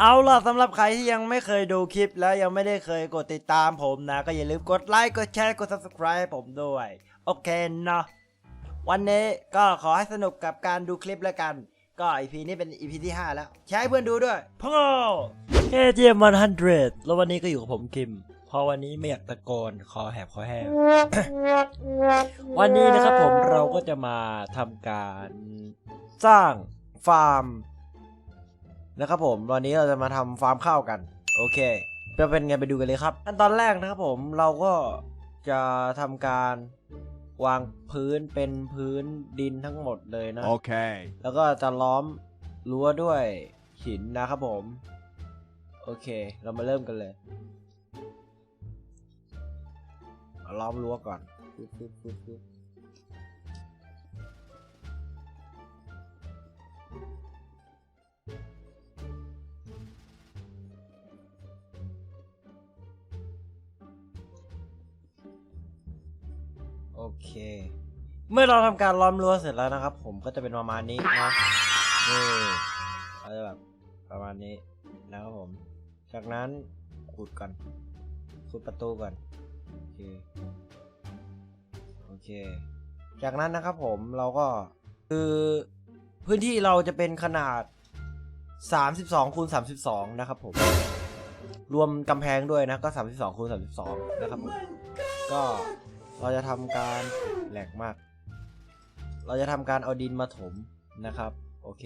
เอาล่ะสำหรับใครที่ยังไม่เคยดูคลิปแล้วยังไม่ได้เคยกดติดตามผมนะ ก็อย่าลืมกดไลค์กดแชร์กด subscribe ให้ผมด้วย โอเคเนาะวันนี้ก็ขอให้สนุกกับการดูคลิปแล้วกัน ก็ EP นี้เป็น EP ที่ 5 แล้ว ใช้ให้เพื่อนดูด้วยพ่อแค่เจมวันฮันเดแล้ววันนี้ก็อยู่กับผมคิมพราะวันนี้ไม่อยากตะโกนคอแหบคอแห้งวันนี้นะครับผมเราก็จะมาทำการสร้างฟาร์ม นะครับผมวันนี้เราจะมาทำฟาร์มข้าวกัน โอเคจะเป็นไงไปดูกันเลยครับอันตอนแรกนะครับผมเราก็จะทำการวางพื้นเป็นพื้นดินทั้งหมดเลยนะ Okay. แล้วก็จะล้อมรั้วด้วยหินนะครับผม โอเค เรามาเริ่มกันเลยเอาล้อมรั้วก่อนปึ๊บปึ๊บปึ๊บ เค เมื่อเราทำการล้อมรั้วเสร็จแล้วนะครับ ผมก็จะเป็นประมาณนี้นะนี่เราจะแบบประมาณนี้นะครับผม จากนั้นขุดก่อนขุดประตูก่อนโอเคโอเค จากนั้นนะครับผมเราก็คือพื้นที่เราจะเป็นขนาด 32คูณ32 นะครับผม รวมกำแพงด้วยนะก็ 32คูณ32 นะครับผม ก็ เราจะทำการแหลกมาก เราจะทำการเอาดินมาถมนะครับ โอเค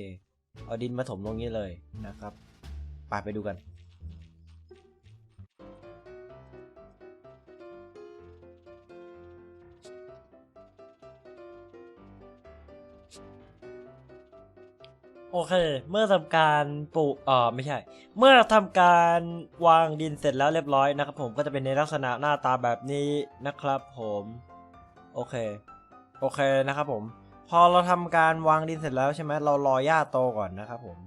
เอาดินมาถมตรงนี้เลยนะครับไปไปดูกัน อเค เมื่อทำการปลูกเออไม่ใช่ เมื่อทำการวางดินเสร็จแล้วเรียบร้อยนะครับผมก็จะเป็นในลักษณะหน้าตาแบบนี้นะครับผมโอเคโอเคนะครับผม พอเราทำการวางดินเสร็จแล้วใช่ไหมเรารอหญ้าโตก่อนนะครับผม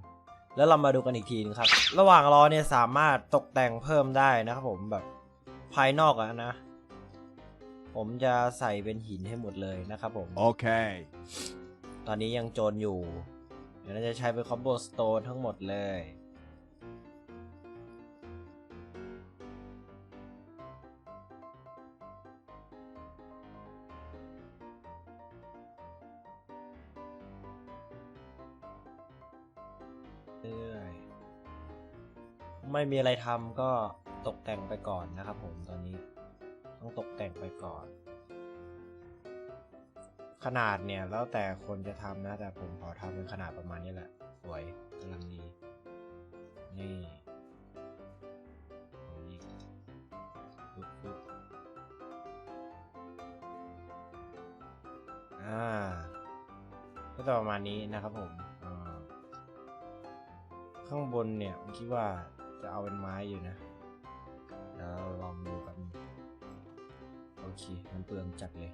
แล้วเรามาดูกันอีกทีนึงครับ ระหว่างรอเนี่ยสามารถตกแต่งเพิ่มได้นะครับผมแบบภายนอกอะนะ ผมจะใส่เป็นหินให้หมดเลยนะครับผม Okay. ตอนนี้ยังโจรอยู่เดี๋ยวเราจะใช้เป็นคอมโบสโตนทั้งหมดเลย เรื่อยไม่มีอะไรทำก็ตกแต่งไปก่อนนะครับผมตอนนี้ ต้องตกแต่งไปก่อน ขนาดเนี่ยแล้วแต่คนจะทำนะ แต่ผมขอทำเป็นขนาดประมาณนี้แหละ สวยกำลังดี นี่เอาอีกปึ๊บปึ๊บอ่าก็จะประมาณนี้นะครับผมข้างบนเนี่ยผมคิดว่าจะเอาเป็นไม้อยู่นะเดี๋ยวลองดูกันโอเค มันเปลืองจัดเลย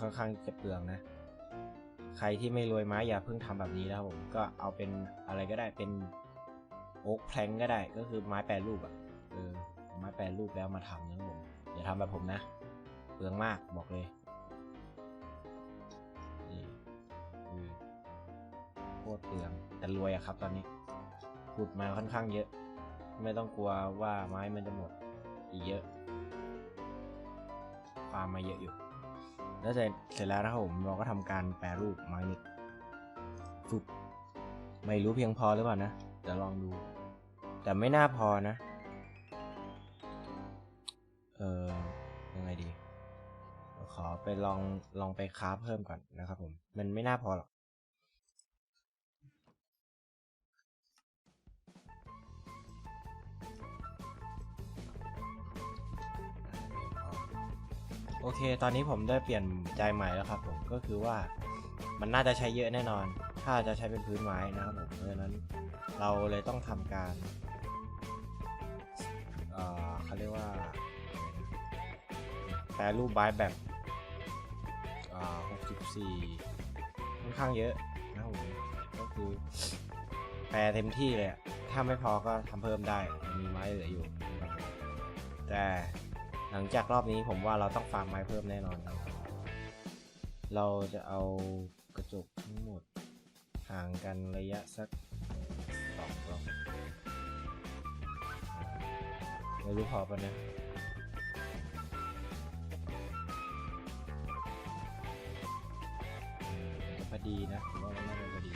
ค่อนข้างจะเปลืองนะ ใครที่ไม่รวยไม้อย่าเพิ่งทำแบบนี้นะครับผมก็เอาเป็นอะไรก็ได้เป็นโอ๊กแพลงก็ได้ก็คือไม้แปรรูปอะ่ะเออไม้แปรรูปแล้วมาทำนะครับผมอย่าทำแบบผมนะ เปลืองมากบอกเลยนี่คือโคตรเปลืองแต่รวยอะครับตอนนี้ขุดมาค่อนข้างเยอะ ไม่ต้องกลัวว่าไม้มันจะหมดอีกเยอะฟาร์มมาเยอะอยู่ แล้วเสร็จเสร็จแล้วนะครับผมเราก็ทำการแปรรูปไม้นิกฟึบไม่รู้เพียงพอหรือเปล่านะจะลองดู แต่ไม่น่าพอนะ เออยังไงดี ขอไปลองลองไปคราฟเพิ่มก่อนนะครับผม มันไม่น่าพอหรอก โอเค ตอนนี้ผมได้เปลี่ยนใจใหม่แล้วครับผม ก็คือว่ามันน่าจะใช้เยอะแน่นอน ถ้าจะใช้เป็นพื้นไม้นะครับผมเพราะฉะนั้นเราเลยต้องทำการ เอ่อเขาเรียกว่าแปรรูปไม้แบบอ่า64 ค่อนข้างเยอะนะครับผม ก็คือแปรเต็มที่เลย ถ้าไม่พอก็ทำเพิ่มได้ มีไม้เหลืออยู่ แต่ หลังจากรอบนี้ผมว่าเราต้องฟาร์มไม้เพิ่มแน่นอนครับ เราจะเอากระจกทั้งหมด ห่างกันระยะสักสองกล้องไม่รู้พอปะนะพอดีนะผมว่ามันน่าจะพอดี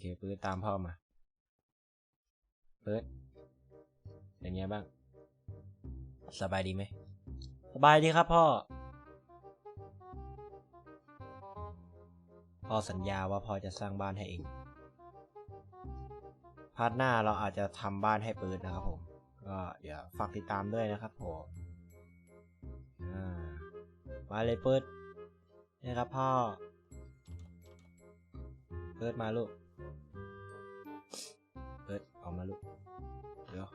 เคปื๊ดตามพ่อมาปื๊ดเป็นไงบ้าง สบายดีไหม สบายดีครับพ่อ พ่อสัญญาว่าพ่อจะสร้างบ้านให้เอง พาร์ทหน้าเราอาจจะทำบ้านให้ปื๊ดนะครับผม ก็เดี๋ยวฝากติดตามด้วยนะครับผมมาเลยปื๊ดนี่ครับพ่อเปิดมาลูก เปิดออกมาลูกเดี๋ยว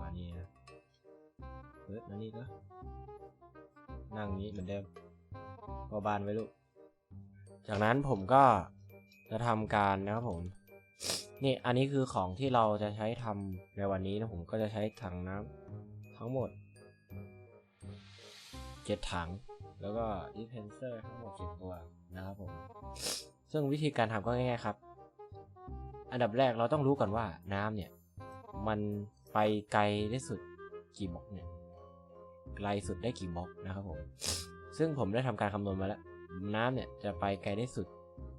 มานี่นะเปิดมานี่ก็นั่งนี้เหมือนเดิมพอบานไว้ลูก จากนั้นผมก็จะทำการนะครับผม นี่อันนี้คือของที่เราจะใช้ทำในวันนี้นะผมก็จะใช้ถังน้ำทั้งหมดเจ็ดถัง แล้วก็ดิเพนเซอร์ทั้งหมดเจ็ดตัวนะครับผม ซึ่งวิธีการทำก็ง่ายๆครับ อันดับแรกเราต้องรู้ก่อนว่าน้ำเนี่ย มันไปไกลได้สุดกี่บล็อกเนี่ย ไกลสุดได้กี่บล็อกนะครับผม ซึ่งผมได้ทำการคำนวณมาแล้ว น้ำเนี่ยจะไปไกลได้สุด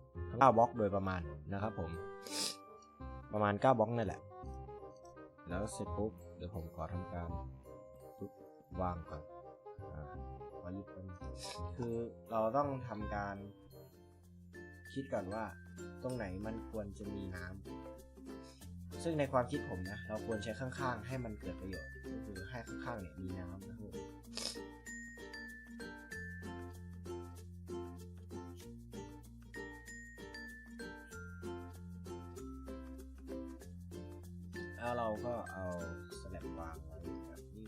9บล็อกโดยประมาณนะครับผม ประมาณ9บล็อกนั่นแหละ แล้วเสร็จปุ๊บเดี๋ยวผมขอทำการวางก่อนอ่าขอหยิบมันคือเราต้องทำการ คิดก่อนว่าตรงไหนมันควรจะมีน้ำซึ่งในความคิดผมนะ เราควรใช้ข้างๆ ให้มันเกิดประโยชน์ ก็คือให้ข้างๆเนี่ยมีน้ำนะครับแล้วเราก็เอาสแลบวางไว้แบบนี้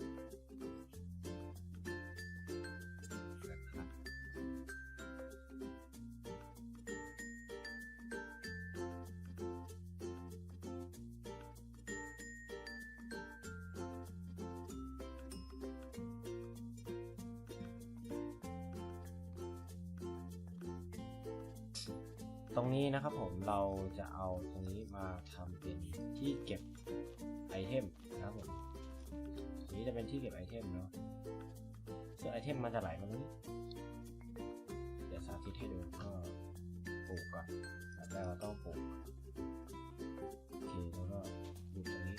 ตรงนี้นะครับผมเราจะเอาตรงนี้มาทำเป็นที่เก็บไอเทมนะครับผมตรงนี้จะเป็นที่เก็บไอเทมเนาะซึ่งไอเทมมันจะไหลมาตรงนี้เดี๋ยวสาธิตให้ดูก็ปลูกก่อนแล้วเราต้องปลูกโอเคแล้วก็ดูตรงนี้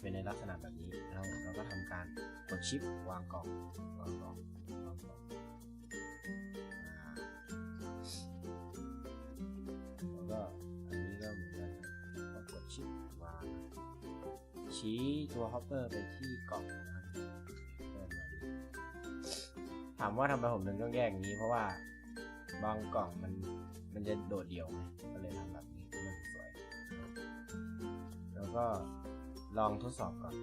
เป็นในลักษณะแบบนี้แล้วเราก็ทำการกดชิปวางกล่องวางกล่องวางกล่อง ชี้ตัวฮอปเปอร์ไปที่กล่องนะครับเพิ่มมาอีกถามว่าทำไมผมถึงต้องแยกนี้เพราะว่าบางกล่องมันมันจะโดดเดี่ยวไงก็เลยทำแบบนี้มันสวย แล้วก็ลองทดสอบก่อน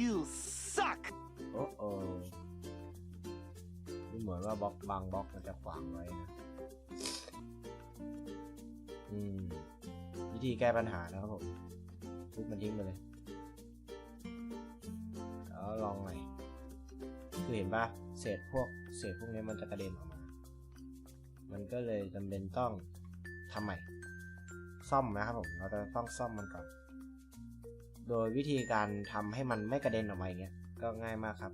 You suck! โอ้โอ้ดูเหมือนว่าบล็อกบางบล็อกมันจะขวางไว้นะอืมวิธีแก้ปัญหานะครับผมทุบมันทิ้งไปเลย แล้วลองใหม่คือเห็นปะเศษพวกเศษพวกนี้มันจะกระเด็นออกมา มันก็เลยจำเป็นต้องทำใหม่ ซ่อมนะครับผม เราจะต้องซ่อมมันก่อน โดยวิธีการทำให้มันไม่กระเด็นออกมาอย่างเงี้ยก็ง่ายมากครับ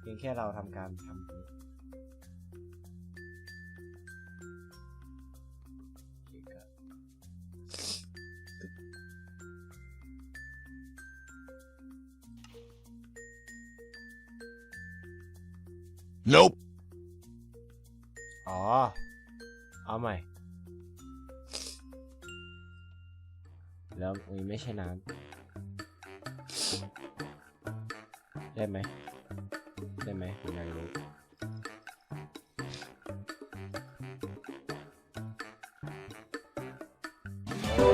เพียงแค่เราทำการทำอย่างนี้โอเคครับ Nope. อ๋อ เอาใหม่ แล้วมันไม่ใช่น้ำได้ไหมได้ไหมผมอยากรู้โอ้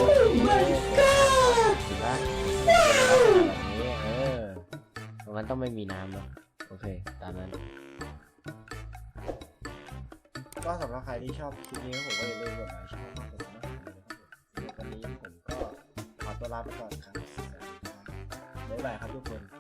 my god เห็นปะเป็นลักษณะแบบนี้เออตรงนั้นต้องไม่มีน้ำเนอะโอเค ตามนั้น ก็สำหรับใครที่ชอบคลิปนี้ผมก็อย่าลืมกดไลค์ชอบมากกด ลาไปก่อนครับบบ๊ายบายครับทุกคน